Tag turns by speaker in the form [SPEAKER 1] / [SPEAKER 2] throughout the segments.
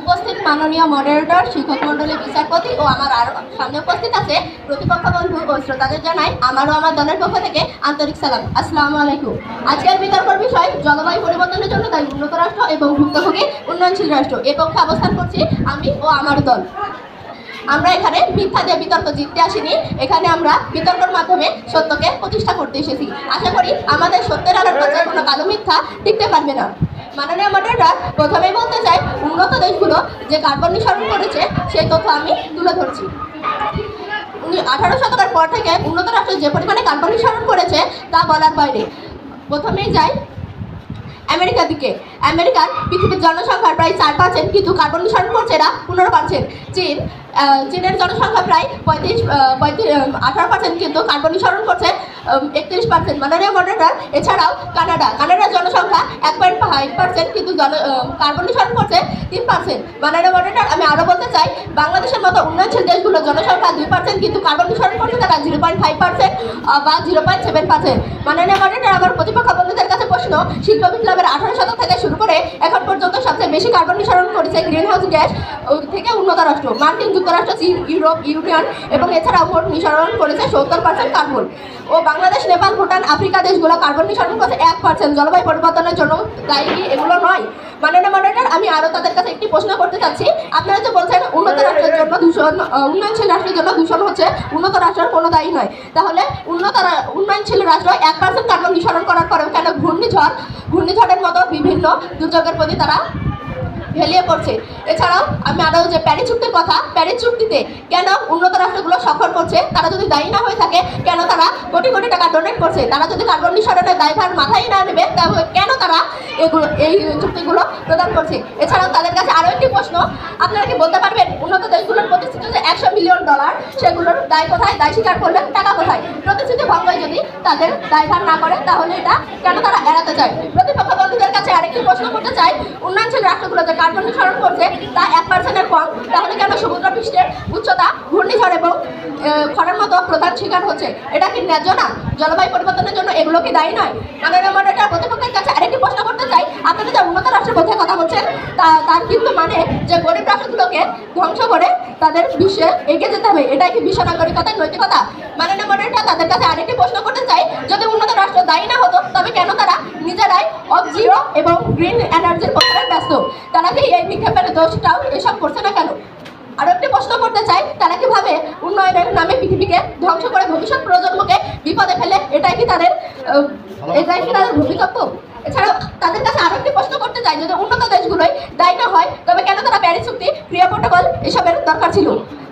[SPEAKER 1] উপস্থিত মাননীয় মডারেটর শিক্ষক মন্ডলী বিচারপতি ও আমার আর সামনে উপস্থিত আছে প্রতিপক্ষ বন্ধু ও শ্রোতাদের জানাই আমারও আমার দলের পক্ষ থেকে আন্তরিক সালাম। আসসালামু আলাইকুম। আজকের বিতর্কর বিষয়, জলবায়ু পরিবর্তনের জন্য তাই উন্নত রাষ্ট্র এবং ভুক্তভোগী উন্নয়নশীল রাষ্ট্র। এ পক্ষে অবস্থান করছি আমি ও আমার দল। আমরা এখানে মিথ্যা দিয়ে বিতর্ক জিততে আসিনি। এখানে আমরা বিতর্কের মাধ্যমে সত্যকে প্রতিষ্ঠা করতে এসেছি। আশা করি আমাদের সত্যের আলোর কোনো কালো মিথ্যা টিকতে পারবে না। মাননীয় মডারেটর প্রথমেই বলতে চাই, উন্নত দেশগুলো যে কার্বন নিঃসরণ করেছে সেই তথ্য আমি তুলে ধরছি। আঠারো শতকের পর থেকে উন্নত রাষ্ট্র যে পরিমাণে কার্বন নিঃসরণ করেছে, তা বলার বাইরে। প্রথমেই যাই আমেরিকার দিকে। আমেরিকার পৃথিবীর জনসংখ্যার প্রায় চার পার্সেন্ট কিন্তু কার্বন নিঃসরণ করছে এরা পনেরো পার্সেন্ট। চীন চীনের জনসংখ্যা প্রায় পঁয়ত্রিশ পঁয়ত্রিশ, আঠারো পার্সেন্ট কিন্তু কার্বন নিঃসরণ করছে একত্রিশ পার্সেন্ট মাননীয় মডারেটর এছাড়াও কানাডা, কানাডার জনসংখ্যা এক পয়েন্ট ফাইভ পার্সেন্ট কিন্তু জন কার্বন নিঃসরণ করছে তিন পার্সেন্ট মাননীয় মডারেটর আমি আরও বলতে চাই, বাংলাদেশের মতো উন্নয়নশীল দেশগুলোর জনসংখ্যা দুই পার্সেন্ট কিন্তু কার্বন নিঃসরণ করছে তারা জিরো পয়েন্ট ফাইভ পার্সেন্ট বা জিরো পয়েন্ট সেভেন পার্সেন্ট মাননীয় মডারেটর আমার প্রতিপক্ষ বন্ধুদের কাছে প্রশ্ন, শিল্প বিপ্লবের আঠারো শতক থেকে শুরু করে এখন পর্যন্ত সবচেয়ে বেশি কার্বন নিঃসরণ করেছে গ্রিন হাউস গ্যাস থেকে উন্নত রাষ্ট্র, মার্কিন যুক্তরাষ্ট্র, চীন, ইউরোপ, ইউনিয়ন, এবং এছাড়াও মোট নিঃসরণ করেছে সত্তর পার্সেন্ট কার্বন ও বাংলাদেশ নেপাল ভুটান আফ্রিকা দেশগুলো কার্বন নিঃসরণ করছে এক পার্সেন্ট জলবায়ু পরিবর্তনের জন্য দায়ী কি এগুলো নয়? মাননীয় মডারেটর আমি আরও তাদের কাছে একটি প্রশ্ন করতে চাচ্ছি। আপনারা যে বলছেন উন্নত রাষ্ট্রের জন্য দূষণ উন্নয়নশীল রাষ্ট্রের জন্য দূষণ হচ্ছে উন্নত রাষ্ট্রের কোনো দায়ী নয়। তাহলে উন্নত উন্নয়নশীল রাষ্ট্র এক পার্সেন্ট কার্বন নিঃসরণ করার পরেও কেন ঘূর্ণিঝড় ঘূর্ণিঝড়ের মতো বিভিন্ন দুর্যোগের প্রতি তারা ভেলিয়ে পড়ছে? এছাড়াও আমি আরও যে প্যারিস চুক্তির কথা প্যারিস চুক্তিতে কেন উন্নত রাষ্ট্রগুলো সফর করছে তারা যদি দায়ী না হয়ে থাকে তারা কোটি কোটি টাকা ডোনেট করছে। তারা যদি কার্বন নিঃসরণের দায়ভার মাথায় না নেবে তবে কেন তারা এগুলো এই চুক্তিগুলো প্রদান করছে? এছাড়াও তাদের কাছে আরও একটি প্রশ্ন, আপনারা কি বলতে পারবেন, উন্নত দেশগুলোর প্রতিশ্রুতি যে একশো মিলিয়ন ডলার, সেগুলোর দায় কোথায়? দায় স্বীকার করলে টাকা কোথায়? প্রতিশ্রুতি ভঙ্গই যদি তাদের দায়ভার না করে, তাহলে এটা কেন তারা এড়াতে চায়? প্রতিপক্ষ বন্ধুদের কাছে আরেকটি প্রশ্ন করতে চাই, উন্নয়নশীল রাষ্ট্রগুলো যে কার্বন নিঃসরণ করছে, তা এক পার্সেন্টের কম, তাহলে কেন সমুদ্র পৃষ্ঠের উচ্চতা ঘূর্ণিঝড় এবং খরার মতো প্রধান শিকার হচ্ছে। এটা কি ন্যায্য না? জলবায়ু পরিবর্তনের জন্য এগুলো কি দায়ী নয়? মাননীয় মডারেটর প্রতিপক্ষের কাছে আরেকটি প্রশ্ন করতে চাই। আপনারা যে উন্নত রাষ্ট্রের মধ্যে কথা বলছেন, তা, তার কিন্তু মানে যে গরিব রাষ্ট্রগুলোকে ধ্বংস করে তাদের বিশ্বে এগিয়ে যেতে হবে। এটাই কি বিশ্ব নাগরিকতার নৈতিকতা? মাননীয় মডারেটর তাদের কাছে আরেকটি প্রশ্ন করতে চাই। যদি উন্নত রাষ্ট্র দায়ী না হতো, তবে কেন তারা নিজেরাই অফ জিরো এবং গ্রিন এনার্জির প্রচারে ব্যস্ত? তারা কি এই নিক্ষেপের দোষটাও এসব করছে না কেন? আরও একটি প্রশ্ন করতে চাই। তারা কীভাবে উন্নয়নের নামে পৃথিবীকে ধ্বংস করে ভবিষ্যৎ প্রজন্মকে বিপদে ফেলে? এটাই কি তাদের এটাই কি তাদের ভূমিকম্প এছাড়াও তাদের কাছে আরও একটি প্রশ্ন করতে চাই, যদি উন্নত দেশগুলোই দায়ী না হয়, তবে কেন তারা প্যারিস চুক্তি, ক্রিয়া প্রোটোকল এসবের দরকার ছিল?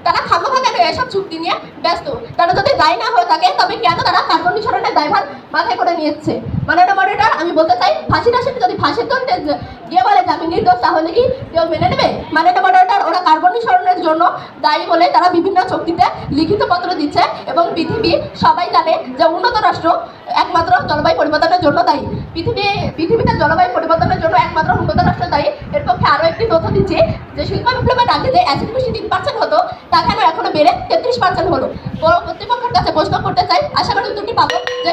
[SPEAKER 1] তারা খামোখা কেন এসব চুক্তি নিয়ে ব্যস্ত? তারা যদি দায়ী না হয়ে থাকে, তবে কেন তারা কার্বন নিঃসরণের দায়ভার মাথায় করে নিয়েছে? মানে মডারেটর আমি বলতে চাই, ফাঁসির আসামি যদি গিয়ে বলে যে আমি নির্দোষ তাহলে কি কেউ মেনে নেবে? মানে মডারেটর ওরা কার্বন নিঃসরণের জন্য দায়ী বলে তারা বিভিন্ন চুক্তিতে লিখিত পত্র দিচ্ছে এবং পৃথিবী সবাই জানে যে উন্নত রাষ্ট্র একমাত্র জলবায়ু পরিবর্তনের জন্য দায়ী। পৃথিবী পৃথিবীতে জলবায়ু পরিবর্তনের জন্য একমাত্র উন্নত রাষ্ট্র দায়ী। এর পক্ষে আরও একটি তথ্য দিচ্ছে যে শিল্প বিপ্লবের আগে যে অ্যাসিড কৃষি তিন পার্সেন্ট হতো, তা কেন এখনও বেড়ে তেত্রিশ পার্সেন্ট হলো। কর্তৃপক্ষের কাছে প্রশ্ন করতে চাই, আশা করি উত্তরটি পাবো যে